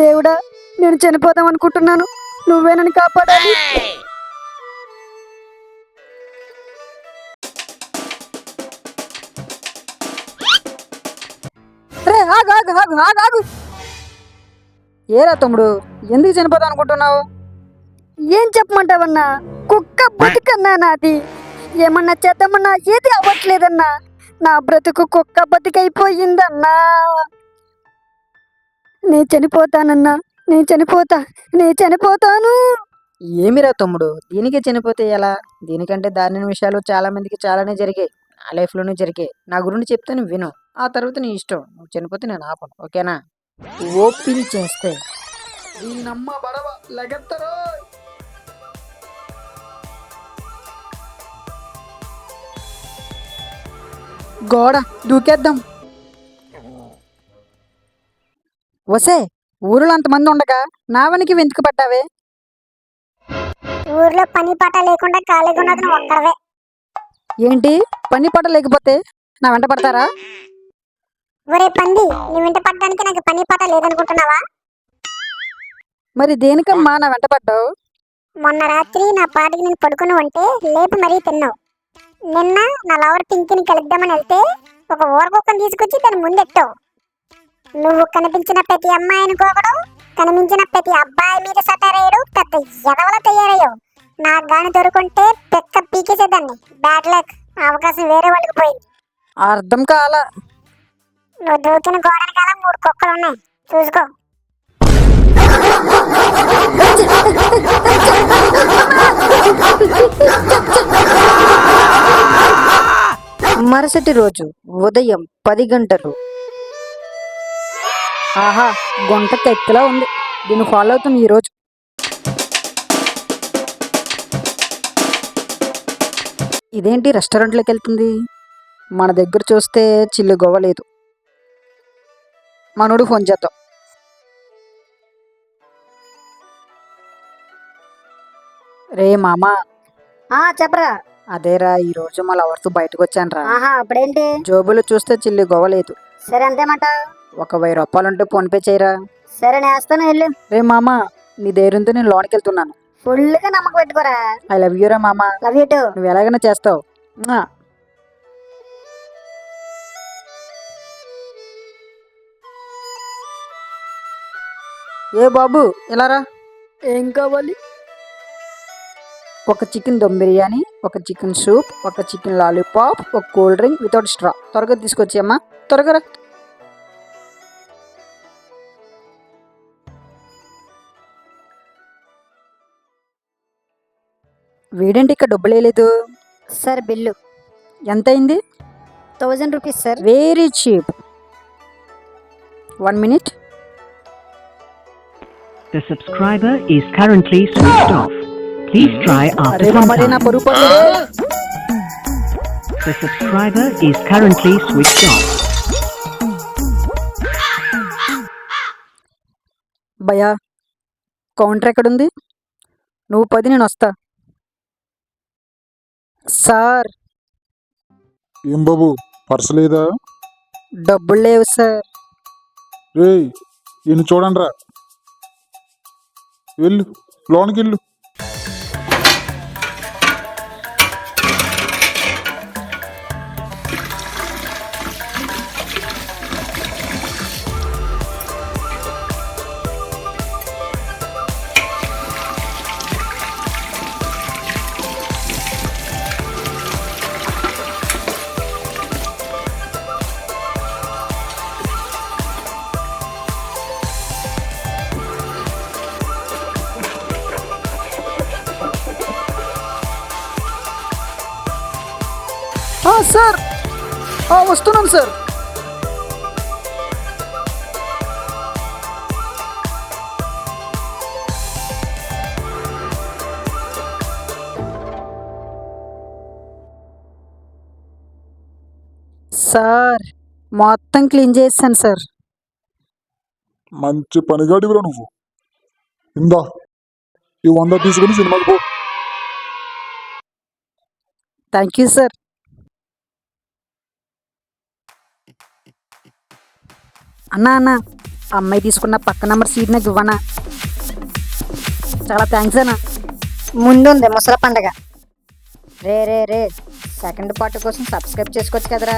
దేవుడా నేను చనిపోదాం అనుకుంటున్నాను. నువ్వే నన్ను కాపాడాలి ఏరా తమ్ముడు ఎందుకు చనిపోదాం అనుకుంటున్నావు? ఏం చెప్పమంటావన్నా? కుక్క బతికన్నా నాది. ఏమన్నా చేద్దామన్నా ఏది అవ్వట్లేదన్నా. నా బ్రతుకు కుక్క బతికైపోయిందన్నా. నేను చనిపోతానన్నా నేను చనిపోతా నేను చనిపోతాను. ఏమిరా తమ్ముడు? దీనికే చనిపోతే ఎలా? దీనికంటే దారుణ విషయాలు చాలా మందికి చాలానే జరిగాయి. నా లైఫ్లోనే జరిగాయి. నా గురించి చెప్తాను విను. ఆ తర్వాత నీ ఇష్టం. నువ్వు చనిపోతే నేను ఆపను. ఓకేనా? ఓపిన్ చేస్తే. బడవ లగెత్తరో? గోడ దూకేద్దాం. వసే ఊరిలో అంతమంది ఉండగా నావనికి వెంతుకు పడ్డావే? ఊర్లో పని పాట లేకుండా ఖాళీగా ఉన్నది నువ్వు ఒక్కడవే. ఏంటి? పని పట్ట లేకపోతే నా వెంట పడతారా? ఒరే పంది నీ వెంట పడ్డానికి నాకు పని పాట లేదనుకుంటున్నావా? మరి దేనికమ్మా నా వెంట పడ్డావు? మొన్న రాత్రి నా పాటికి నేను పడుకుని ఉంటే లేపి మరీ తిన్నావు. నిన్న నా లవర్ పింకిని కలుద్దామని వెళ్తే ఒక ఊరకుక్కను తీసుకొచ్చి దాని ముందెట్టావు. నువ్వు కనిపించిన ప్రతి అమ్మాయిని కోకడం కనిపించిన ప్రతి అబ్బాయి మీద సటారేయడు పెద్ద ఎదవల తయారయ్యావు నా గాని దొరుకుంటే పెక్క పీకేసేదాన్ని. బ్యాడ్ లక్ అవకాశం వేరే వాళ్ళకి పోయింది. అర్థం కాల. నువ్వు దూకిన గోడని కాలం మూడు కుక్కలు ఉన్నాయి. చూసుకో. మరుసటి రోజు ఉదయం పది గంటలు ఆహా గుంట తెక్కలా ఉంది. దీన్ని ఫాలో అవుతాం ఈరోజు ఇదేంటి రెస్టారెంట్లోకి వెళ్తుంది? మన దగ్గర చూస్తే చిల్లు గోవలేదు మనోడు ఫోన్ చేద్దాం. రే మామా. ఆ చెప్పరా. అదేరా ఈ రోజు మా లవర్తో బయటకు వచ్చాను రా ఆహా అప్పుడేంటి? జోబులు చూస్తే చిల్లి గోవలేదు సరే అంతేమాట ఒక వెయ్యి రూపాయలుంటే ఫోన్ పే చేయరా? సరే నేస్తాను వెళ్ళు. రే మామ నీ ధైర్యంతో నేను లోనికి వెళ్తున్నాను. ఫుల్గా నమ్మకం పెట్టుకోరా. ఐ లవ్ యూరా మామ. లవ్ యూ టూ నువ్వు ఎలాగైనా చేస్తావు. మ్వా. ఏ బాబు ఇలా రా. ఏం కావాలి? ఒక చికెన్ దమ్ బిర్యానీ ఒక చికెన్ సూప్ ఒక చికెన్ లాలీపాప్ ఒక కూల్ డ్రింక్ వితౌట్ స్ట్రా. త్వరగా తీసుకొచ్చేయమ్మా. త్వరగా రా. వీడేంటి ఇక్కడ డబ్బులు వేయలేదు సార్ బిల్లు ఎంత అయింది thousand rupees sir very cheap one minute The subscriber is currently switched off. Please try after some మరి నా time. The subscriber is currently switched off. భయా కౌంటర్ ఎక్కడుంది నువ్వు పది నేను వస్తా సార్. ఏం బాబు పర్సు లేదా? డబ్బులు లేవు సార్. రేయ్ ఈయన చూడండి రా వెళ్ళు లోనికి వెళ్ళు. సార్. ఆ, వస్తున్నాను సార్. సార్ మొత్తం క్లీన్ చేసాను సార్. మంచి పనిగాడివిరా నువ్వు. ఇందా ఈ వంద తీసుకుని సినిమాకి పో. Thank you sir. అన్నా అన్నా అమ్మాయి తీసుకున్న పక్క నెంబర్ సీట్ నాకు ఇవ్వనా? చాలా థ్యాంక్స్ అన్నా. ముందుంది ముసల పండగ. రే రే రే సెకండ్ పార్ట్ కోసం సబ్స్క్రైబ్ చేసుకోవచ్చు కదరా.